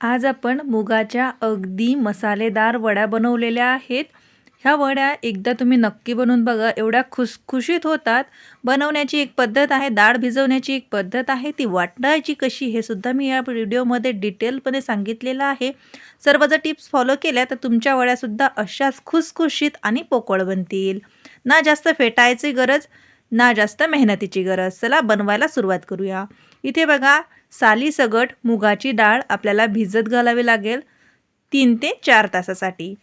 आज आपण मुगाच्या अगदी मसालेदार वड्या बनवलेल्या आहेत. ह्या वड्या एकदा तुम्ही नक्की बनवून बघा. एवढ्या खुसखुशीत होतात. बनवण्याची एक पद्धत आहे डाळ भिजवण्याची एक पद्धत आहे. ती वाटायची कशी हे सुद्धा मी या व्हिडिओमध्ये डिटेलपणे सांगितलेलं आहे. सर्व जर टिप्स फॉलो केल्या तर तुमच्या वड्यासुद्धा अशाच खुसखुशीत आणि पोकळ बनतील. ना जास्त फेटायची गरज ना जास्त मेहनतीची गरज. चला बनवायला सुरुवात करूया. इथे बघा सालीसगट मुगाची डाळ आपल्याला भिजत घालावी लागेल तीन ते चार तासासाठी.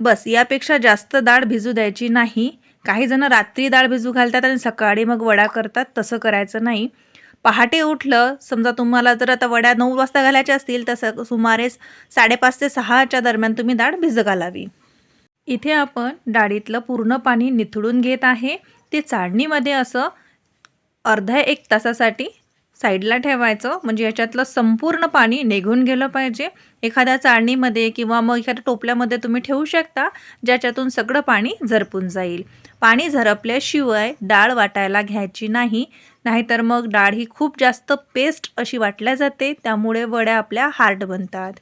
बस यापेक्षा जास्त डाळ भिजू द्यायची नाही. काही जण रात्री डाळ भिजू घालतात आणि सकाळी मग वडा करतात तसं करायचं नाही. पहाटे उठलं समजा तुम्हाला जर आता वड्या नऊ वाजता घालायच्या असतील तर स सुमारे साडेपाच ते सहाच्या दरम्यान तुम्ही डाळ भिज घालावी. इथे आपण डाळीतलं पूर्ण पाणी निथळून घेत आहे. ते चाळणीमध्ये असं अर्ध्या एक तासासाठी साईडला ठेवायचं. म्हणजे याच्यातलं संपूर्ण पाणी निघून गेलं पाहिजे. एखाद्या चाळणीमध्ये किंवा मग एखाद्या टोपल्यामध्ये तुम्ही ठेवू शकता ज्याच्यातून सगळं पाणी झरपून जाईल. पाणी झरपल्याशिवाय डाळ वाटायला घ्यायची नाही. नाहीतर मग डाळ ही खूप जास्त पेस्ट अशी वाटल्या जाते. त्यामुळे वड्या आपल्या हार्ड बनतात.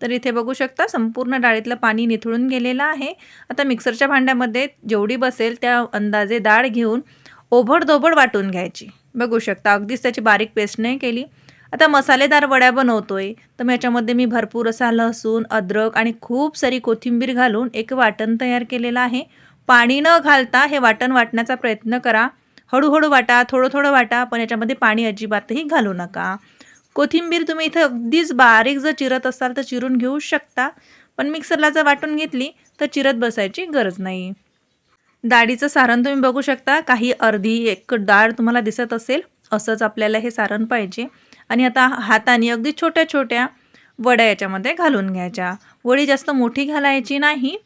तर इथे बघू शकता संपूर्ण डाळीतलं पाणी निथळून गेलेलं आहे. आता मिक्सरच्या भांड्यामध्ये जेवढी बसेल त्या अंदाजे डाळ घेऊन ओभडधोबड वाटून घ्यायची. बघू शकता अगदीच त्याची बारीक पेस्ट नाही केली. आता मसालेदार वड्या बनवतोय. तर मग याच्यामध्ये मी भरपूर असा लसूण अद्रक आणि खूप सारी कोथिंबीर घालून एक वाटण तयार केलेलं आहे. पाणी न घालता हे वाटण वाटण्याचा प्रयत्न करा. हळूहळू वाटा थोडं थोडं वाटा पण याच्यामध्ये पाणी अजिबातही घालू नका. कोथिंबीर तुम्ही इथं अगदीच बारीक जर चिरत असाल तर चिरून घेऊ शकता. पण मिक्सरला जर वाटून घेतली तर चिरत बसायची गरज नाही. डाळीचं सारण तुम्ही बघू शकता. काही अर्धी एक डाळ तुम्हाला दिसत असेल. असंच आपल्याला हे सारण पाहिजे. आणि आता हाताने अगदी छोट्या छोट्या वड्या याच्यामध्ये घालून घ्यायच्या. वडी जास्त मोठी घालायची नाही.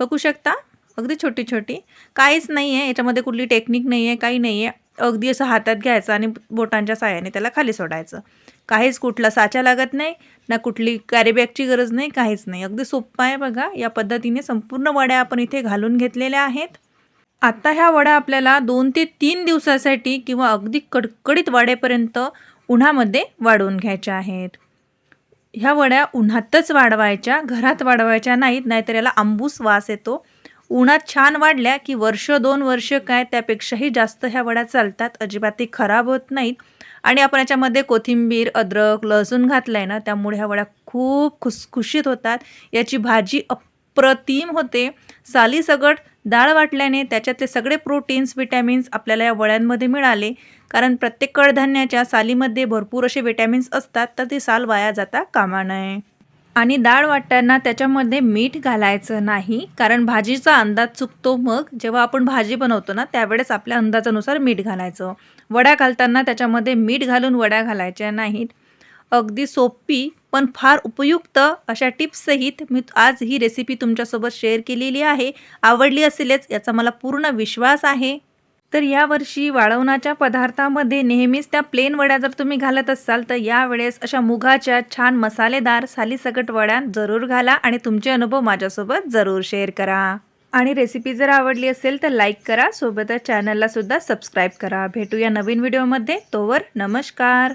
बघू शकता. अगदी छोटी छोटी. काहीच नाही आहे याच्यामध्ये कुठली टेक्निक नाही आहे काही नाही आहे अगदी असं हातात घ्यायचं आणि बोटांच्या साह्याने त्याला खाली सोडायचं. काहीच कुठला साचा लागत नाही. ना कुठली कॅरीबॅगची गरज नाही. काहीच नाही. अगदी सोपं आहे बघा. या पद्धतीने संपूर्ण वड्या आपण इथे घालून घेतलेल्या आहेत. आता ह्या वड्या आपल्याला दोन ते तीन दिवसासाठी किंवा अगदी कडकडीत वाढेपर्यंत उन्हामध्ये वाढवून घ्यायच्या आहेत. ह्या वड्या उन्हातच वाढवायच्या घरात वाढवायच्या नाहीत नाहीतर याला आंबूस वास येतो. उन्हात छान वाढल्या की वर्ष दोन वर्ष काय त्यापेक्षाही जास्त ह्या वड्या चालतात अजिबात ते खराब होत नाहीत. आणि आपण याच्यामध्ये कोथिंबीर अद्रक लसूण घातलं आहे ना त्यामुळे ह्या वड्या खूप खुसखुशीत होतात. याची भाजी अप्रतिम होते. सालीसगट डाळ वाटल्याने त्याच्यातले सगळे प्रोटीन्स विटॅमिन्स आपल्याला या वड्यांमध्ये मिळाले. कारण प्रत्येक कडधान्याच्या सालीमध्ये भरपूर असे विटॅमिन्स असतात तर ती साल वाया जाता कामा नये. आणि डाळ वाटताना त्याच्यामध्ये मीठ घालायचं नाही कारण भाजीचा अंदाज चुकतो मग. जेव्हा आपण भाजी बनवतो ना त्यावेळेस आपल्या अंदाजानुसार मीठ घालायचं. वड्या घालताना त्याच्यामध्ये मीठ घालून वड्या घालायच्या नाहीत. अगदी सोपी पण फार उपयुक्त अशा टिप्ससहित मी आज ही रेसिपी तुमच्यासोबत शेअर केलेली आहे. आवडली असेलच याचा मला पूर्ण विश्वास आहे. तर यावर्षी वाळवणाच्या पदार्थामध्ये नेहमीच त्या प्लेन वड्या जर तुम्ही घालत असाल तर यावेळेस अशा मुगाच्या छान मसालेदार सालीसकट वड्या जरूर घाला आणि तुमचे अनुभव माझ्यासोबत जरूर शेअर करा. आणि रेसिपी जर आवडली असेल तर लाईक करा सोबतच चॅनलला सुद्धा सबस्क्राईब करा. भेटूया नवीन व्हिडिओमध्ये तोवर नमस्कार.